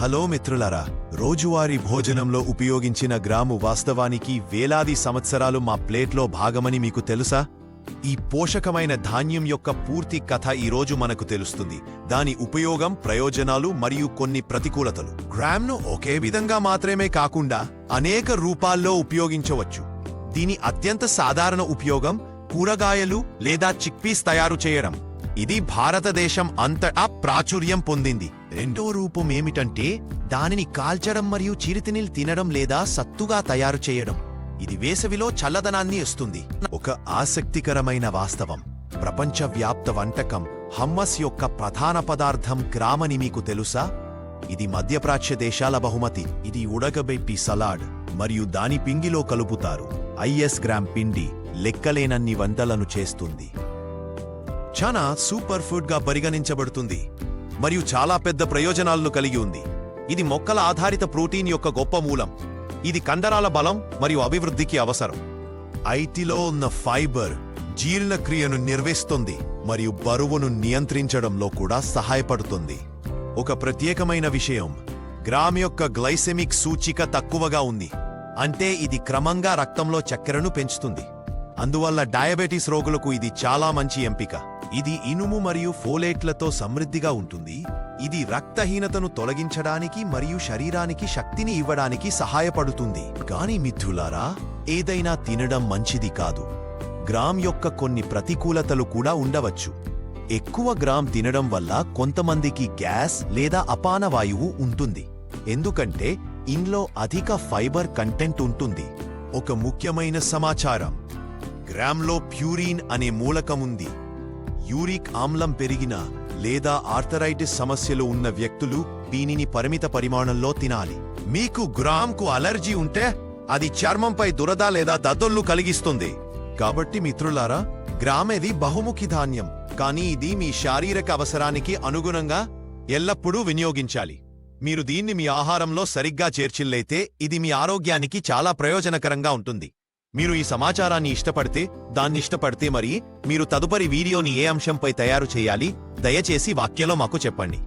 Hello మిత్రులారా రోజువారీ భోజనంలో ఉపయోగించిన గ్రాము వాస్తవానికి వేలాది సంవత్సరాలు మా ప్లేట్లో భాగమని మీకు తెలుసా? ఈ పోషకమైన ధాన్యం యొక్క పూర్తి కథ ఈరోజు మనకు తెలుస్తుంది. దాని ఉపయోగం ప్రయోజనాలు మరియు కొన్ని ప్రతికూలతలు. గ్రామ్ను ఒకే విధంగా మాత్రమే కాకుండా అనేక రూపాల్లో ఉపయోగించవచ్చు. దీని అత్యంత సాధారణ ఉపయోగం కూరగాయలు లేదా చిక్పీస్ తయారు చేయడం. ఇది భారతదేశం అంతటా ప్రాచుర్యం పొందింది. రెండో రూపం ఏమిటంటే దానిని కాల్చడం మరియు చిరుతినిల్ తినడం లేదా సత్తుగా తయారు చేయడం. ఇది వేసవిలో చల్లదనాన్ని ఇస్తుంది. ఒక ఆసక్తికరమైన వాస్తవం. ప్రపంచవ్యాప్త వంటకం హమ్మస్ యొక్క ప్రధాన పదార్థం గ్రామని మీకు తెలుసా? ఇది మధ్యప్రాచ్య దేశాల బహుమతి. ఇది ఉడకబెట్టి సలాడ్ మరియు దాని పిండిలో కలుపుతారు. ఐఎస్ గ్రామ్ పిండి లెక్కలేనన్ని వంటలను చేస్తుంది. చాలా సూపర్ ఫుడ్గా పరిగణించబడుతుంది. మరియు చాలా పెద్ద ప్రయోజనాలను కలిగి ఉంది. ఇది మొక్కల ఆధారిత ప్రోటీన్ యొక్క గొప్ప మూలం. ఇది కండరాల బలం మరియు అభివృద్ధికి అవసరం. ఐటిలో ఉన్న ఫైబర్ జీర్ణక్రియను నిర్వహిస్తుంది మరియు బరువును నియంత్రించడంలో కూడా సహాయపడుతుంది. ఒక ప్రత్యేకమైన విషయం గ్రామ్ యొక్క గ్లైసెమిక్ సూచిక తక్కువగా ఉంది. అంటే ఇది క్రమంగా రక్తంలో చక్కెరను పెంచుతుంది. అందువల్ల డయాబెటీస్ రోగులకు ఇది చాలా మంచి ఎంపిక. ఇది ఇనుము మరియు ఫోలేట్లతో సమృద్ధిగా ఉంటుంది. ఇది రక్తహీనతను తొలగించడానికి మరియు శరీరానికి శక్తిని ఇవ్వడానికి సహాయపడుతుంది. గాని మిత్రులారా ఏదైనా తినడం మంచిది కాదు. గ్రామ్ యొక్క కొన్ని ప్రతికూలతలు కూడా ఉండవచ్చు. ఎక్కువ గ్రామ్ తినడం వల్ల కొంతమందికి గ్యాస్ లేదా అపాన వాయువు ఉంటుంది. ఎందుకంటే ఇందులో అధిక ఫైబర్ కంటెంట్ ఉంటుంది. ఒక ముఖ్యమైన సమాచారం. గ్రామ్లో ప్యూరిన్ అనే మూలకం ఉంది యూరిక్ ఆమ్లం పెరిగిన లేదా ఆర్థరైటిస్ సమస్యలు ఉన్న వ్యక్తులు దీనిని పరిమిత పరిమాణంలో తినాలి. మీకు గ్రామ్కు అలర్జీ ఉంటే అది చర్మంపై దురద లేదా దద్దొల్లు కలిగిస్తుంది. కాబట్టి మిత్రులారా గ్రామేది బహుముఖి ధాన్యం. కానీ ఇది మీ శారీరక అవసరానికి అనుగుణంగా ఎల్లప్పుడూ వినియోగించాలి. మీరు దీన్ని మీ ఆహారంలో సరిగ్గా చేర్చిల్లైతే ఇది మీ ఆరోగ్యానికి చాలా ప్రయోజనకరంగా ఉంటుంది. మీరు ఈ సమాచారాన్ని ఇష్టపడితే దాన్ని ఇష్టపడితే మరి మీరు తదుపరి వీడియోని ఏ అంశంపై తయారు చేయాలి దయచేసి వాక్యంలో మాకు చెప్పండి.